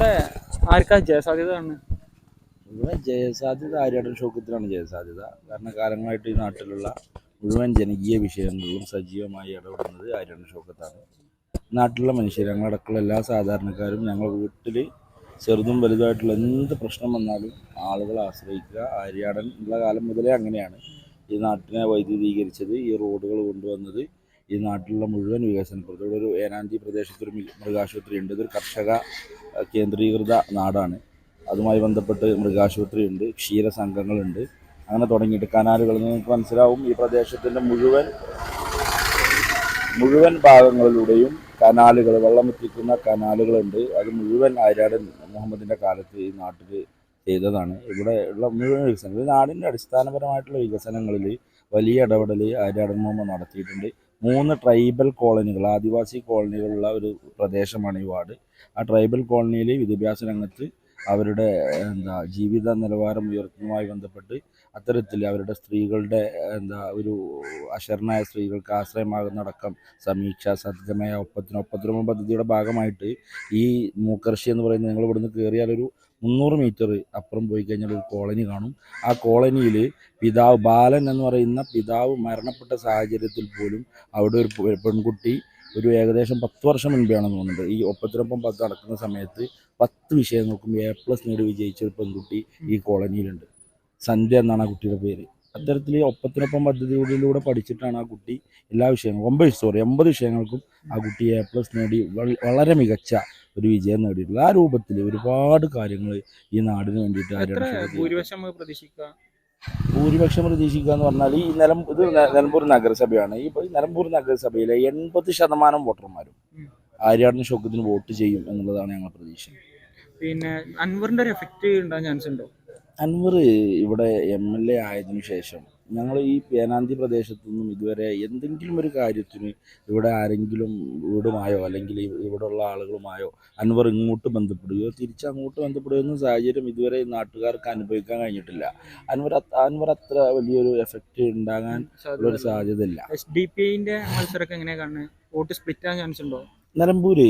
ഇവിടെ ആർക്കാ ജയസാധ്യത ആണ് ഇവിടെ ജയസാധ്യത ആര്യാടൻ ഷോക്കത്തിലാണ് ജയസാധ്യത. കാരണം കാലങ്ങളായിട്ട് ഈ നാട്ടിലുള്ള മുഴുവൻ ജനകീയ വിഷയങ്ങളിലും സജീവമായി ഇടപെടുന്നത് ആര്യാടൻ ഷോക്കത്താണ്. നാട്ടിലുള്ള മനുഷ്യർ ഞങ്ങളടക്കമുള്ള എല്ലാ സാധാരണക്കാരും ഞങ്ങളുടെ വീട്ടിൽ ചെറുതും വലുതായിട്ടുള്ള എന്ത് പ്രശ്നം വന്നാലും ആളുകളെ ആശ്രയിക്കുക. ആര്യാടൻ ഉള്ള കാലം മുതലേ അങ്ങനെയാണ്. ഈ നാട്ടിനെ വൈദ്യുതീകരിച്ചത് ഈ റോഡുകൾ കൊണ്ടുവന്നത് ഈ നാട്ടിലുള്ള മുഴുവൻ വികസനം ഇവിടെ ഒരു ഏനാന്തി പ്രദേശത്ത് ഒരു മൃ- മൃഗാശുപത്രി ഉണ്ട്. ഇതൊരു കർഷക കേന്ദ്രീകൃത നാടാണ്. അതുമായി ബന്ധപ്പെട്ട് മൃഗാശുപത്രി ഉണ്ട് ക്ഷീര സംഘങ്ങളുണ്ട്. അങ്ങനെ തുടങ്ങിയിട്ട് കനാലുകളിൽ നിങ്ങൾക്ക് മനസ്സിലാവും. ഈ പ്രദേശത്തിന്റെ മുഴുവൻ മുഴുവൻ ഭാഗങ്ങളിലൂടെയും കനാലുകൾ വെള്ളമെത്തിക്കുന്ന കനാലുകളുണ്ട്. അത് മുഴുവൻ ആര്യാടൻ മുഹമ്മദിന്റെ കാലത്ത് ഈ നാട്ടിൽ ചെയ്തതാണ്. ഇവിടെ ഉള്ള മുഴുവൻ വികസനം. നാടിന്റെ അടിസ്ഥാനപരമായിട്ടുള്ള വികസനങ്ങളിൽ വലിയ ഇടപെടൽ ആര്യാടൻ മുഹമ്മദ് നടത്തിയിട്ടുണ്ട്. മൂന്ന് ട്രൈബൽ കോളനികൾ ആദിവാസി കോളനികളുള്ള ഒരു പ്രദേശമാണ് ഈ വാർഡ്. ആ ട്രൈബൽ കോളനിയിൽ വിദ്യാഭ്യാസ രംഗത്ത് അവരുടെ എന്താ ജീവിത നിലവാരം ഉയർത്തുന്നതുമായി ബന്ധപ്പെട്ട് അത്തരത്തിൽ അവരുടെ സ്ത്രീകളുടെ എന്താ ഒരു അശരണായ സ്ത്രീകൾക്ക് ആശ്രയമാകുന്നടക്കം സമീക്ഷ സത്യമായ ഒപ്പത്തിന് ഒപ്പത്തിനൊപ്പം പദ്ധതിയുടെ ഭാഗമായിട്ട് ഈ മൂക്കർഷി എന്ന് പറയുന്നത് നിങ്ങൾ ഇവിടുന്ന് കയറിയാൽ ഒരു മുന്നൂറ് മീറ്റർ അപ്പുറം പോയി കഴിഞ്ഞാൽ ഒരു കോളനി കാണും. ആ കോളനിയിൽ പിതാവ് ബാലൻ എന്ന് പറയുന്ന പിതാവ് മരണപ്പെട്ട സാഹചര്യത്തിൽ പോലും അവിടെ ഒരു പെൺകുട്ടി ഒരു ഏകദേശം പത്ത് വർഷം മുൻപെയാണെന്ന് തോന്നുന്നുണ്ട്. ഈ ഒപ്പത്തിനൊപ്പം പത്ത് നടക്കുന്ന സമയത്ത് പത്ത് വിഷയം വിഷയങ്ങൾക്കും എ പ്ലസ് നേടി വിജയിച്ച ഒരു പെൺകുട്ടി ഈ കോളനിയിലുണ്ട്. സന്ധ്യ എന്നാണ് ആ കുട്ടിയുടെ പേര്. അത്തരത്തിൽ ഒപ്പത്തിനൊപ്പം പദ്ധതികളിലൂടെ പഠിച്ചിട്ടാണ് ആ കുട്ടി എല്ലാ വിഷയങ്ങളും ഒമ്പത് സോറി എൺപത് വിഷയങ്ങൾക്കും ആ കുട്ടി എ പ്ലസ് നേടി വളരെ മികച്ച ഒരു വിജയം നേടിയിട്ടുള്ളത് ആ രൂപത്തിൽ ഒരുപാട് കാര്യങ്ങൾ ഈ നാടിന് വേണ്ടിയിട്ട് ഭൂരിപക്ഷം പ്രതീക്ഷിക്കുക എന്ന് പറഞ്ഞാൽ ഈ നിലം ഇത് നിലമ്പൂർ നഗരസഭയാണ്. ഈ നിലമ്പൂർ നഗരസഭയിലെ എൺപത് ശതമാനം വോട്ടർമാരും. ആര്യാടൻ ഷൗക്കത്തിന് വോട്ട് ചെയ്യും എന്നുള്ളതാണ് ഞങ്ങളുടെ പ്രതീക്ഷ. പിന്നെ അൻവറിന്റെ ഒരു എഫക്റ്റ് ഉണ്ടാകാൻ ചാൻസ് ഉണ്ടോ? അൻവർ ഇവിടെ എം എൽ എ ആയതിനു ശേഷം ഞങ്ങൾ ഈ പേനാന്തി പ്രദേശത്തു നിന്നും ഇതുവരെ എന്തെങ്കിലും ഒരു കാര്യത്തിന് ഇവിടെ ആരെങ്കിലും വീടുമായോ അല്ലെങ്കിൽ ഇവിടെയുള്ള ആളുകളുമായോ അൻവർ ഇങ്ങോട്ട് ബന്ധപ്പെടുകയോ തിരിച്ചങ്ങോട്ട് ബന്ധപ്പെടുകയോ എന്ന സാഹചര്യം ഇതുവരെ നാട്ടുകാർക്ക് അനുഭവിക്കാൻ കഴിഞ്ഞിട്ടില്ല. അൻവർ അൻവർ അത്ര വലിയൊരു എഫക്റ്റ് ഉണ്ടാകാൻ ഒരു സാധ്യത ഇല്ല എസ് ഡി പി ഐന്റെ മത്സരമൊക്കെ എങ്ങനെയാണ് കാണുന്നത് വോട്ട് സ്പ്ലിറ്റ് ആകാൻ ചാൻസ് ഉണ്ടോ? നിലമ്പൂര്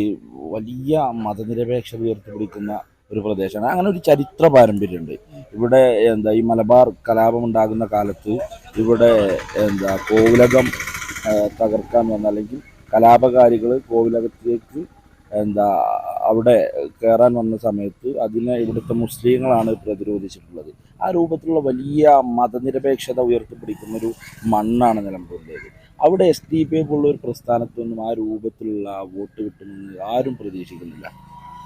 വലിയ മതനിരപേക്ഷത ഉയർത്തിപ്പിടിക്കുന്ന ഒരു പ്രദേശമാണ്. അങ്ങനെ ഒരു ചരിത്ര പാരമ്പര്യമുണ്ട്. ഇവിടെ എന്താ ഈ മലബാർ കലാപം ഉണ്ടാകുന്ന കാലത്ത് ഇവിടെ എന്താ കോവിലകം തകർക്കാൻ വന്ന അല്ലെങ്കിൽ കലാപകാരികൾ കോവിലകത്തിലേക്ക് എന്താ അവിടെ കയറാൻ വന്ന സമയത്ത് അതിനെ ഇവിടുത്തെ മുസ്ലിങ്ങളാണ് പ്രതിരോധിച്ചിട്ടുള്ളത്. ആ രൂപത്തിലുള്ള വലിയ മതനിരപേക്ഷത ഉയർത്തിപ്പിടിക്കുന്ന ഒരു മണ്ണാണ് നിലമ്പൂരിലേത് അവിടെ എസ് ഡി പി പോലുള്ള ഒരു പ്രസ്ഥാനത്തൊന്നും ആ രൂപത്തിലുള്ള വോട്ട് കിട്ടുമെന്ന് ആരും പ്രതീക്ഷിക്കുന്നില്ല.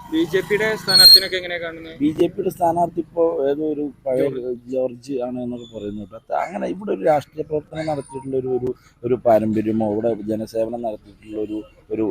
ബി ജെ പിയുടെ സ്ഥാനാർത്ഥിനൊക്കെ കാണുന്നത് ബി ജെ പിയുടെ സ്ഥാനാർത്ഥി ഇപ്പോ ഏതോ ഒരു പഴയ ജോർജ് ആണ് എന്നൊക്കെ പറയുന്നു അങ്ങനെ ഇവിടെ ഒരു രാഷ്ട്രീയ പ്രവർത്തനം നടത്തിയിട്ടുള്ള ഒരു ഒരു പാരമ്പര്യമോ ഇവിടെ ജനസേവനം നടത്തിയിട്ടുള്ള ഒരു ഒരു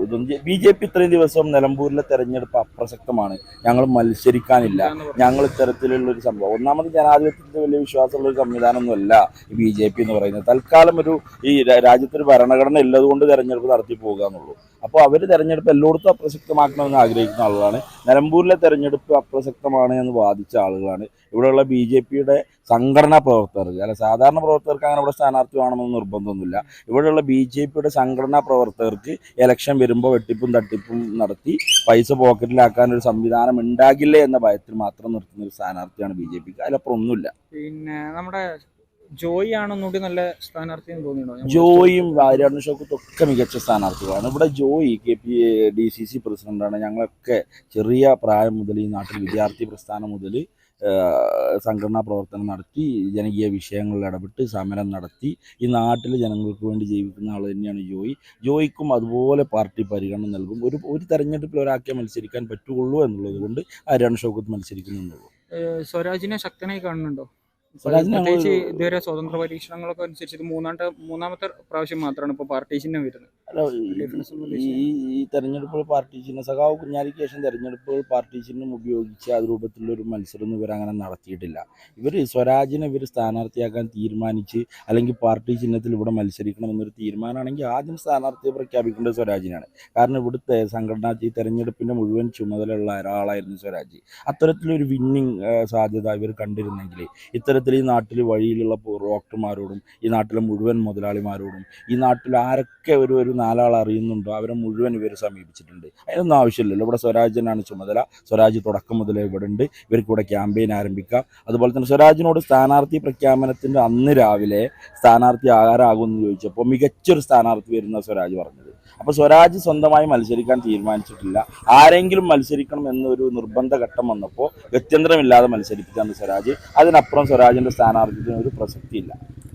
ബി ജെ പി ഇത്രയും ദിവസം നിലമ്പൂരിലെ തെരഞ്ഞെടുപ്പ് അപ്രസക്തമാണ്. ഞങ്ങൾ മത്സരിക്കാനില്ല. ഞങ്ങൾ ഇത്തരത്തിലുള്ള ഒരു സംഭവം. ഒന്നാമത് ജനാധിപത്യത്തിൽ വലിയ വിശ്വാസമുള്ള ഒരു സംവിധാനമൊന്നുമല്ല ബി ജെ പി എന്ന് പറയുന്നത്. തൽക്കാലം ഒരു ഈ രാജ്യത്തൊരു ഭരണഘടന ഇല്ലതുകൊണ്ട് തെരഞ്ഞെടുപ്പ് നടത്തി പോകുക എന്നുള്ളൂ. അപ്പോൾ അവർ തെരഞ്ഞെടുപ്പ് എല്ലായിടത്തും അപ്രസക്തമാക്കണമെന്ന് ആഗ്രഹിക്കുന്ന ആളുകളാണ്. നിലമ്പൂരിലെ തെരഞ്ഞെടുപ്പ് അപ്രസക്തമാണ് എന്ന് വാദിച്ച ആളുകളാണ്. ഇവിടെയുള്ള ബി ജെ പിയുടെ സംഘടനാ പ്രവർത്തകർക്ക് അല്ല സാധാരണ പ്രവർത്തകർക്ക് അങ്ങനെ ഇവിടെ സ്ഥാനാർത്ഥി വേണമെന്ന് നിർബന്ധമൊന്നുമില്ല. ഇവിടെയുള്ള ബി ജെ പിയുടെ സംഘടനാ പ്രവർത്തകർക്ക് ഇലക്ഷൻ വരുമ്പോൾ വെട്ടിപ്പും തട്ടിപ്പും നടത്തി പൈസ പോക്കറ്റിലാക്കാൻ ഒരു സംവിധാനം ഉണ്ടാകില്ലേ എന്ന ഭയത്തിൽ മാത്രം നിർത്തുന്ന ഒരു സ്ഥാനാർത്ഥിയാണ് ബി ജെ പിക്ക്. അതിലപ്പുറം ഒന്നുമില്ല. പിന്നെ നമ്മുടെ ജോയി ആണെന്നുകൂടി നല്ല സ്ഥാനാർത്ഥി എന്ന് തോന്നിയിട്ടുണ്ടോ ജോയിയും വാര്യാടൻ ഷോക്കത്തും ഒക്കെ മികച്ച സ്ഥാനാർത്ഥികളാണ്. ഇവിടെ Joy K P D C C പ്രസിഡന്റാണ്. ഞങ്ങളൊക്കെ ചെറിയ പ്രായം മുതൽ ഈ നാട്ടിൽ വിദ്യാർത്ഥി പ്രസ്ഥാനം മുതൽ സംഘടനാ പ്രവർത്തനം നടത്തി ജനകീയ വിഷയങ്ങളിൽ ഇടപെട്ട് സമരം നടത്തി ഈ നാട്ടിലെ ജനങ്ങൾക്ക് വേണ്ടി ജീവിക്കുന്ന ആൾ തന്നെയാണ് ജോയി. ജോയിക്കും അതുപോലെ പാർട്ടി പരിഗണന നൽകും. ഒരു ഒരു തെരഞ്ഞെടുപ്പിൽ ഒരാൾക്കേ മത്സരിക്കാൻ പറ്റുള്ളൂ എന്നുള്ളത് കൊണ്ട് ആരാണ് ഷോക്കത്ത് മത്സരിക്കുന്നുള്ളൂ സ്വരാജിനെ ശക്തനായി കാണുന്നുണ്ടോ? പ്രത്യേകിച്ച് ഇതുവരെ സ്വതന്ത്ര പരീക്ഷണങ്ങളൊക്കെ അനുസരിച്ച് മൂന്നാമത്തെ മൂന്നാമത്തെ പ്രാവശ്യം മാത്രമാണ് ഇപ്പോൾ പാർട്ടീഷനെ വരുന്നത്. ഈ- ഈ തെരഞ്ഞെടുപ്പുകൾ പാർട്ടീഷന് സഖാവ് കുഞ്ഞാലിക്ക് ശേഷം തെരഞ്ഞെടുപ്പുകൾ പാർട്ടീഷനും ഉപയോഗിച്ച് അത് രൂപത്തിലുള്ള ഒരു ഇവർ അങ്ങനെ നടത്തിയിട്ടില്ല. ഇവർ സ്വരാജിനെ ഇവർ സ്ഥാനാർത്ഥിയാക്കാൻ തീരുമാനിച്ച് അല്ലെങ്കിൽ പാർട്ടി ചിഹ്നത്തിൽ ഇവിടെ മത്സരിക്കണം എന്നൊരു തീരുമാനമാണെങ്കിൽ ആദ്യം സ്ഥാനാർത്ഥിയെ പ്രഖ്യാപിക്കേണ്ടത് സ്വരാജിനാണ് കാരണം ഇവിടുത്തെ സംഘടനാ ഈ തെരഞ്ഞെടുപ്പിന്റെ മുഴുവൻ ചുമതലയുള്ള ഒരാളായിരുന്നു സ്വരാജ്. അത്തരത്തിലൊരു വിന്നിങ് സാധ്യത ഇവർ കണ്ടിരുന്നെങ്കിൽ ഇത്തരത്തിൽ അത്തരത്തിൽ ഈ നാട്ടിൽ വഴിയിലുള്ള ഡോക്ടർമാരോടും ഈ നാട്ടിലെ മുഴുവൻ മുതലാളിമാരോടും ഈ നാട്ടിൽ ആരൊക്കെ ഒരു ഒരു നാലാൾ അറിയുന്നുണ്ടോ അവരെ മുഴുവൻ ഇവർ സമീപിച്ചിട്ടുണ്ട്. അതിനൊന്നും ആവശ്യമില്ലല്ലോ. ഇവിടെ സ്വരാജിനാണ് ചുമതല. സ്വരാജ് തുടക്കം മുതലേ ഇവിടെ ഉണ്ട്. ഇവർക്ക് ഇവിടെ ക്യാമ്പയിൻ ആരംഭിക്കാം. അതുപോലെ തന്നെ സ്വരാജിനോട് സ്ഥാനാർത്ഥി പ്രഖ്യാപനത്തിന്റെ അന്ന് രാവിലെ സ്ഥാനാർത്ഥി ആരാകുമെന്ന് ചോദിച്ചപ്പോൾ മികച്ചൊരു സ്ഥാനാർത്ഥി വരുന്ന സ്വരാജ് പറഞ്ഞത്. അപ്പോൾ സ്വരാജ് സ്വന്തമായി മത്സരിക്കാൻ തീരുമാനിച്ചിട്ടില്ല. ആരെങ്കിലും മത്സരിക്കണം എന്നൊരു നിർബന്ധ ഘട്ടം വന്നപ്പോൾ ഗത്യന്തരമില്ലാതെ മത്സരിപ്പിച്ചാണ് സ്വരാജ്. അതിനപ്പുറം സ്വരാജിന്റെ സ്ഥാനാർത്ഥിത്തിന് ഒരു പ്രസക്തിയില്ല.